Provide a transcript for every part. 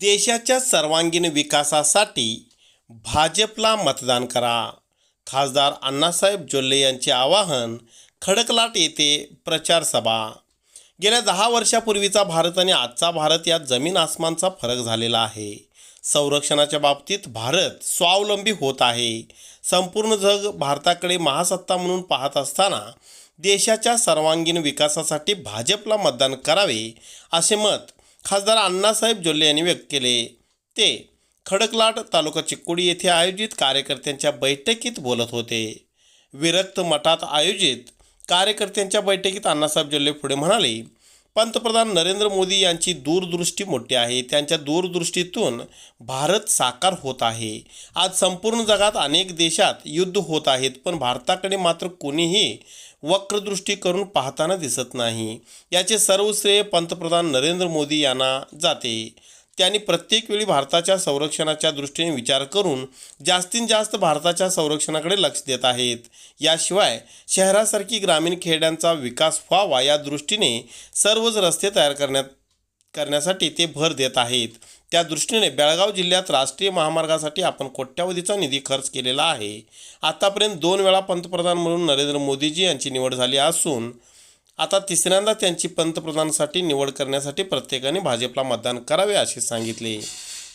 देशाच्या सर्वांगीण विकासासाठी भाजपला मतदान करा. खासदार अण्णासाहेब जोल्ले यांचे आवाहन खडकलाट येथे प्रचार सभा. गेल्या दहा वर्षापूर्वीचा भारत आणि आजचा भारत यात जमीन आसमानचा फरक झालेला आहे. संरक्षणाच्या बाबतीत भारत स्वावलंबी होत आहे. संपूर्ण जग भारताकडे महासत्ता म्हणून पाहत असताना देशाच्या सर्वांगीण विकासासाठी भाजपला मतदान करावे असे मत खासदार अण्णासाहेब जोल्ले यांनी व्यक्त केले. ते खडकलाट तालुका चिक्कोडी येथे आयोजित कार्यकर्त्यांच्या बैठकीत बोलत होते. विरक्त मठात आयोजित कार्यकर्त्यांच्या बैठकीत अण्णासाहेब जोल्ले पुढे म्हणाले पंतप्रधान नरेंद्र मोदी यांची दूरदृष्टी मोठी आहे. त्यांच्या दूरदृष्टीतून भारत साकार होत आहे. आज संपूर्ण जगात अनेक देशात युद्ध होत आहेत पण भारताकडे मात्र कोणीही वक्रदृष्टी करून पाहताना दिसत नाही. याचे सर्व श्रेय पंतप्रधान नरेंद्र मोदी यांना जाते. त्यांनी प्रत्येक वेळी भारताच्या संरक्षणाच्या दृष्टीने विचार करून जास्तीत जास्त भारताच्या संरक्षणाकडे लक्ष देत आहेत. याशिवाय शहरासारखी ग्रामीण खेड्यांचा विकास व्हावा या दृष्टीने सर्वच रस्ते तयार करण्यात करण्यासाठी ते भर देत आहेत. त्या दृष्टीने बेळगाव जिल्ह्यात राष्ट्रीय महामार्गासाठी आपण कोट्यावधीचा निधी खर्च केलेला आहे. आतापर्यंत दोन वेळा पंतप्रधान म्हणून नरेंद्र मोदीजी यांची निवड झाली असून आता तिसऱ्यांदा त्यांची पंतप्रधानासाठी निवड करण्यासाठी प्रत्येकाने भाजपला मतदान करावे असे सांगितले.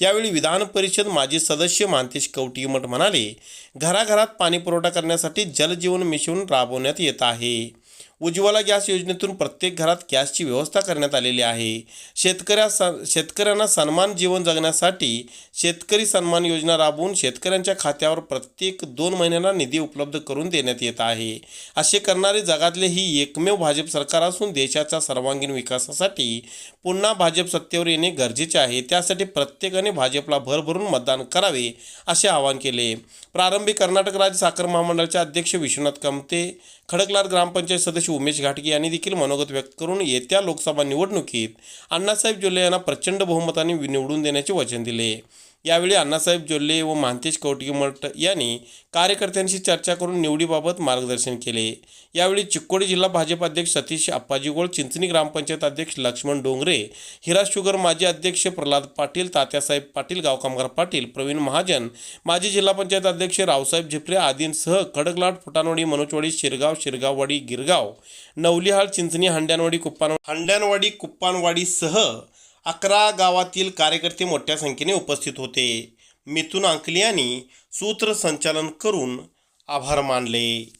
यावेळी विधान परिषद माजी सदस्य मानतेश कवटीमठ म्हणाले घराघरात पाणीपुरवठा करण्यासाठी जलजीवन मिशन राबवण्यात येत आहे. उज्ज्वला गॅस योजनेतून प्रत्येक घरात गॅसची व्यवस्था करण्यात आलेली आहे. शेतकऱ्या स शेतकऱ्यांना सन्मान जीवन जगण्यासाठी शेतकरी सन्मान योजना राबवून शेतकऱ्यांच्या खात्यावर प्रत्येक दोन महिन्यांना निधी उपलब्ध करून देण्यात येत आहे. असे करणारे जगातले ही एकमेव भाजप सरकार असून देशाच्या सर्वांगीण विकासासाठी पुन्हा भाजप सत्तेवर येणे गरजेचे आहे. त्यासाठी प्रत्येकाने भाजपला भरभरून मतदान करावे असे आवाहन केले. प्रारंभी कर्नाटक राज्य साखर महामंडळाचे अध्यक्ष विश्वनाथ कमते खडकलाट ग्रामपंचायत सदस्य उमेश घाटगे यांनी देखील मनोगत व्यक्त करून येत्या लोकसभा निवडणुकीत अण्णासाहेब जोल्ले यांना प्रचंड बहुमताने निवडून देण्याचे वचन दिले. यावेळी अण्णासाहेब जोल्ले व महांतेश मठ यांनी कार्यकर्त्यांशी चर्चा करून निवडीबाबत मार्गदर्शन केले. यावेळी चिक्कोडी जिल्हा भाजप अध्यक्ष सतीश अप्पाजीगोळ चिंचणी ग्रामपंचायत अध्यक्ष लक्ष्मण डोंगरे हिरा शुगर माजी अध्यक्ष प्रल्हाद पाटील तात्यासाहेब पाटील गाव कामगार पाटील प्रवीण महाजन माजी जिल्हा पंचायत अध्यक्ष रावसाहेब झिपरे आदींसह खडकलाट फुटानवाडी मनोजवाडी शिरगाव शिरगाववाडी गिरगाव नवलिहाळ चिंचणी हंड्यानवाडी कुप्पान हंड्यानवाडी कुप्पानवाडीसह अकरा गावातील कार्यकर्ते मोठ्या संख्येने उपस्थित होते. मिथुन अंकली यांनी सूत्रसंचालन करून आभार मानले.